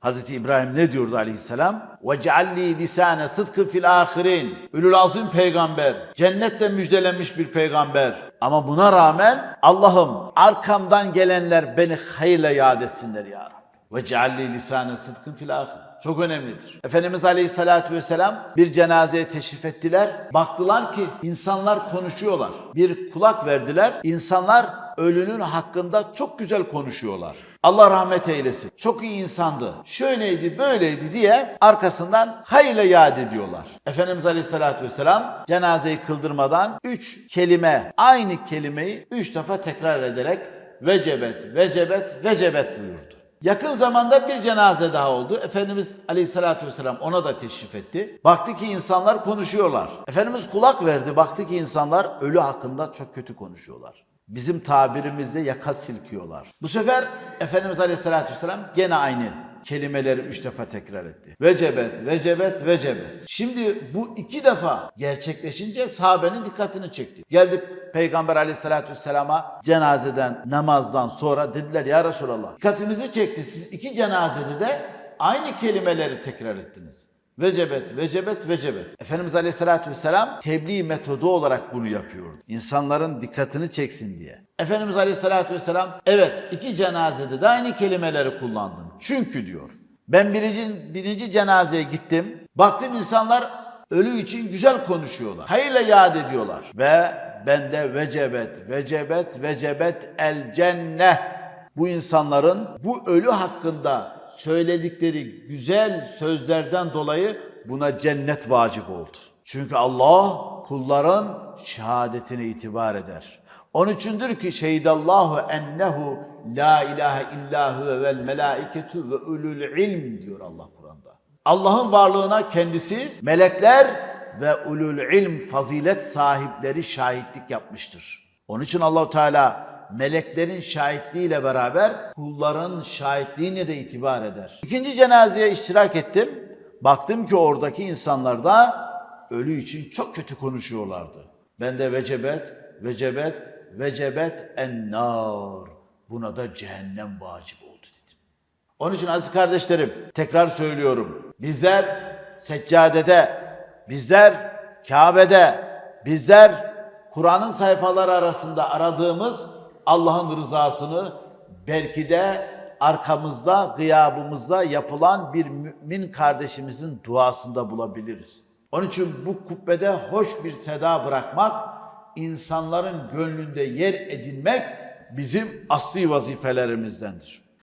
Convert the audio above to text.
Hazreti İbrahim ne diyordu aleyhisselam? وَجَعَلِّي lisane sıdkı fil ahirin. Ülül azim peygamber. Cennette müjdelenmiş bir peygamber. Ama buna rağmen Allah'ım arkamdan gelenler beni hayırla yad etsinler ya Rabbi. وَجَعَلِّي lisane sıdkın fil ahir. Çok önemlidir. Efendimiz Aleyhisselatü Vesselam bir cenazeye teşrif ettiler. Baktılar ki insanlar konuşuyorlar. Bir kulak verdiler. İnsanlar ölünün hakkında çok güzel konuşuyorlar. Allah rahmet eylesin. Çok iyi insandı. Şöyleydi, böyleydi diye arkasından hayırla yad ediyorlar. Efendimiz Aleyhisselatü Vesselam cenazeyi kıldırmadan üç kelime, aynı kelimeyi üç defa tekrar ederek vecebet, vecebet, vecebet buyurdu. Yakın zamanda bir cenaze daha oldu. Efendimiz Aleyhisselatü Vesselam ona da teşrif etti. Baktı ki insanlar konuşuyorlar. Efendimiz kulak verdi. Baktı ki insanlar ölü hakkında çok kötü konuşuyorlar. Bizim tabirimizde yaka silkiyorlar. Bu sefer Efendimiz Aleyhisselatü Vesselam gene aynı kelimeleri üç defa tekrar etti. Vecebet, vecebet, vecebet. Şimdi bu iki defa gerçekleşince sahabenin dikkatini çekti. Geldi Peygamber aleyhissalatü vesselama cenazeden, namazdan sonra dediler ya Resulallah dikkatimizi çekti. Siz iki cenazede de aynı kelimeleri tekrar ettiniz. Vecebet, vecebet, vecebet. Efendimiz Aleyhisselatü Vesselam tebliğ metodu olarak bunu yapıyordu. İnsanların dikkatini çeksin diye. Efendimiz Aleyhisselatü Vesselam evet iki cenazede de aynı kelimeleri kullandım. Çünkü diyor ben birinci, birinci cenazeye gittim. Baktım insanlar ölü için güzel konuşuyorlar. Hayırla yad ediyorlar. Ve bende vecebet, vecebet, vecebet el cenneh. Bu insanların bu ölü hakkında söyledikleri güzel sözlerden dolayı buna cennet vacip oldu. Çünkü Allah kulların şehadetine itibar eder. Onun içindir ki şehidallahu ennehu la ilahe illa huve vel melaiketu ve ulul ilm diyor Allah Kur'an'da. Allah'ın varlığına kendisi, melekler ve ulul ilm fazilet sahipleri şahitlik yapmıştır. Onun için Allahu Teala meleklerin şahitliğiyle beraber kulların şahitliğine de itibar eder. İkinci cenazeye iştirak ettim. Baktım ki oradaki insanlar da ölü için çok kötü konuşuyorlardı. Ben de vecebet, vecebet, vecebet ennar. Buna da cehennem vacip oldu dedim. Onun için aziz kardeşlerim tekrar söylüyorum. Bizler seccadede, bizler Kabe'de, bizler Kur'an'ın sayfaları arasında aradığımız Allah'ın rızasını belki de arkamızda, gıyabımızda yapılan bir mümin kardeşimizin duasında bulabiliriz. Onun için bu kubbede hoş bir seda bırakmak, insanların gönlünde yer edinmek bizim asli vazifelerimizdendir.